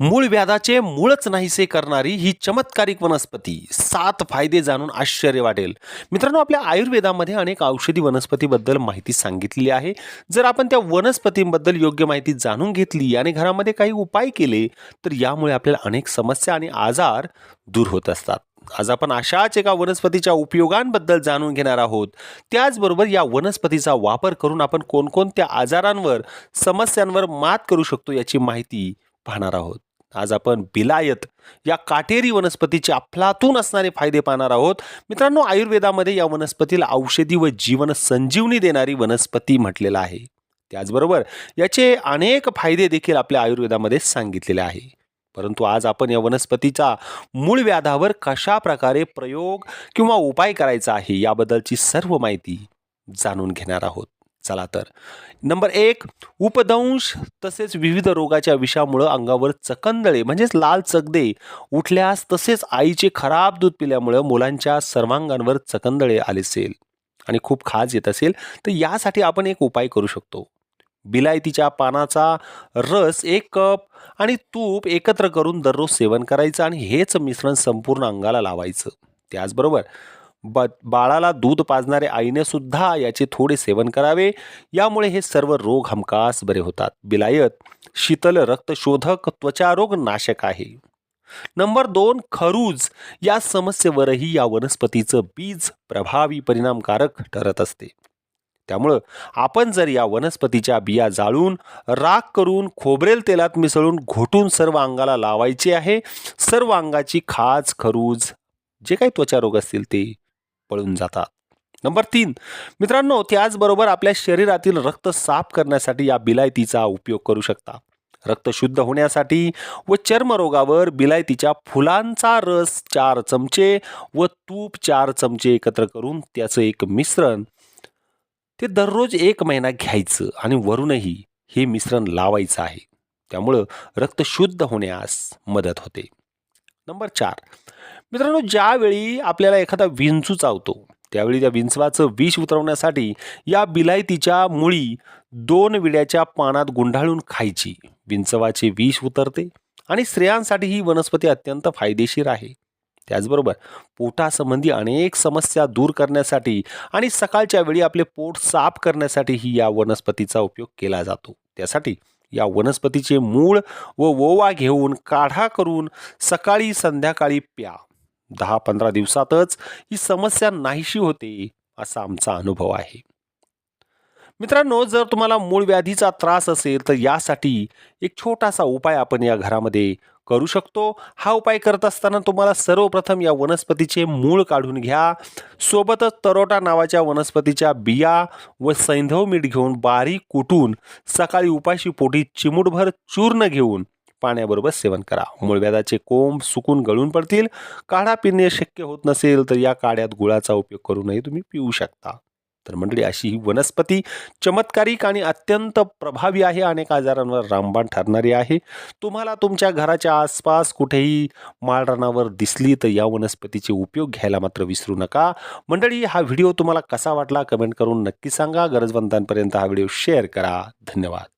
मूळ व्याधाचे मूळच नाहीसे करणारी ही चमत्कारिक वनस्पती. सात फायदे जाणून आश्चर्य वाटेल. मित्रांनो आपल्या आयुर्वेदामध्ये अनेक औषधी वनस्पतीबद्दल माहिती सांगितलेली आहे. जर आपण त्या वनस्पतींबद्दल योग्य माहिती जाणून घेतली आणि घरामध्ये काही उपाय केले तर यामुळे आपल्याला अनेक समस्या आणि आजार दूर होत असतात. आज आपण अशाच एका वनस्पतीच्या उपयोगांबद्दल जाणून घेणार आहोत. त्याचबरोबर या वनस्पतीचा वापर करून आपण कोणकोणत्या आजारांवर समस्यांवर मात करू शकतो याची माहिती पाहणार आहोत. आज आपण बिलायत या काटेरी वनस्पतीचे अफलातून असणारे फायदे पाहणार आहोत. मित्रांनो आयुर्वेदामध्ये या वनस्पतीला औषधी व जीवन संजीवनी देणारी वनस्पती म्हटलेलं आहे. त्याचबरोबर याचे अनेक फायदे देखील आपल्या आयुर्वेदामध्ये सांगितलेले आहे. परंतु आज आपण या वनस्पतीचा मूळ व्याधावर कशा प्रकारे प्रयोग किंवा उपाय करायचा आहे याबद्दलची सर्व माहिती जाणून घेणार आहोत. चला तर. नंबर एक उपदंश तसेच विविध रोगाच्या विषामुळं अंगावर चकंदळे म्हणजेच लाल चकदे उठल्यास तसेच आईचे खराब दूध पिल्यामुळं मुलांच्या सर्वांगांवर चकंदळे आले असेल आणि खूप खाज येत असेल तर यासाठी आपण एक उपाय करू शकतो. बिलायतीच्या पानाचा रस एक कप आणि तूप एकत्र करून दररोज सेवन करायचं आणि हेच मिश्रण संपूर्ण अंगाला लावायचं. त्याचबरोबर ब बाळाला दूध पाजणारे आईने सुद्धा याचे थोडे सेवन करावे. यामुळे हे सर्व रोग हमखास बरे होतात. बिलायत शीतल रक्तशोधक त्वचारोग नाशक आहे. नंबर दोन खरूज. या समस्येवरही या वनस्पतीचं बीज प्रभावी परिणामकारक ठरत असते. त्यामुळं आपण जर या वनस्पतीच्या बिया जाळून राख करून खोबरेल तेलात मिसळून घोटून सर्व अंगाला लावायचे आहे सर्व अंगाची खाज खरूज जे काही त्वचारोग असतील ते पळून जातात. नंबर तीन मित्रांनो त्याचबरोबर आपल्या शरीरातील रक्त साफ करण्यासाठी या बिलायतीचा उपयोग करू शकता. रक्त शुद्ध होण्यासाठी व चर्मरोगावर बिलायतीच्या फुलांचा रस चार चमचे व तूप चार चमचे एकत्र करून त्याचं एक मिश्रण ते दररोज एक महिना घ्यायचं आणि वरूनही हे मिश्रण लावायचं आहे. त्यामुळं रक्त शुद्ध होण्यास मदत होते. नंबर चार मित्रांनो ज्यावेळी आपल्याला एखादा विंचू चावतो त्यावेळी त्या विंचवाचं विष उतरवण्यासाठी या बिलायतीच्या मुळी दोन विड्याच्या पानात गुंडाळून खायची. विंचवाचे विष उतरते आणि स्त्रियांसाठी ही वनस्पती अत्यंत फायदेशीर आहे. त्याचबरोबर पोटासंबंधी अनेक समस्या दूर करण्यासाठी आणि सकाळच्या वेळी आपले पोट साफ करण्यासाठीही या वनस्पतीचा उपयोग केला जातो. त्यासाठी या वनस्पतीचे मूळ व ओवा घेऊन काढा करून सकाळी संध्याकाळी प्या. दहा पंधरा दिवसातच ही समस्या नाहीशी होते असा आमचा अनुभव आहे. मित्रांनो जर तुम्हाला मूळ व्याधीचा त्रास असेल तर यासाठी एक छोटासा उपाय आपण या घरामध्ये करू शकतो. हा उपाय करत असताना तुम्हाला सर्वप्रथम या वनस्पतीचे मूळ काढून घ्या. सोबतच तरोटा नावाच्या वनस्पतीच्या बिया व सैंधव मीठ घेऊन बारीक कुटून सकाळी उपाशी पोटी चिमूटभर चूर्ण घेऊन पाण्याबरोबर सेवन करा. मूळव्याधाचे कोंब सुकून गळून पडतील. काढा पिणे शक्य होत नसेल तर या काढ्यात गुळाचा उपयोग करूनही तुम्ही पिऊ शकता. तर मंडळी अशी ही वनस्पती चमत्कारिक आणि अत्यंत प्रभावी आहे. अनेक आजारांवर रामबाण ठरणारी आहे. तुम्हाला तुमच्या घराच्या आसपास कुठेही माळरानावर दिसली तर या वनस्पतीचे उपयोग घ्यायला मात्र विसरू नका. मंडळी हा व्हिडिओ तुम्हाला कसा वाटला कमेंट करून नक्की सांगा. गरजवंतांपर्यंत हा व्हिडिओ शेअर करा. धन्यवाद.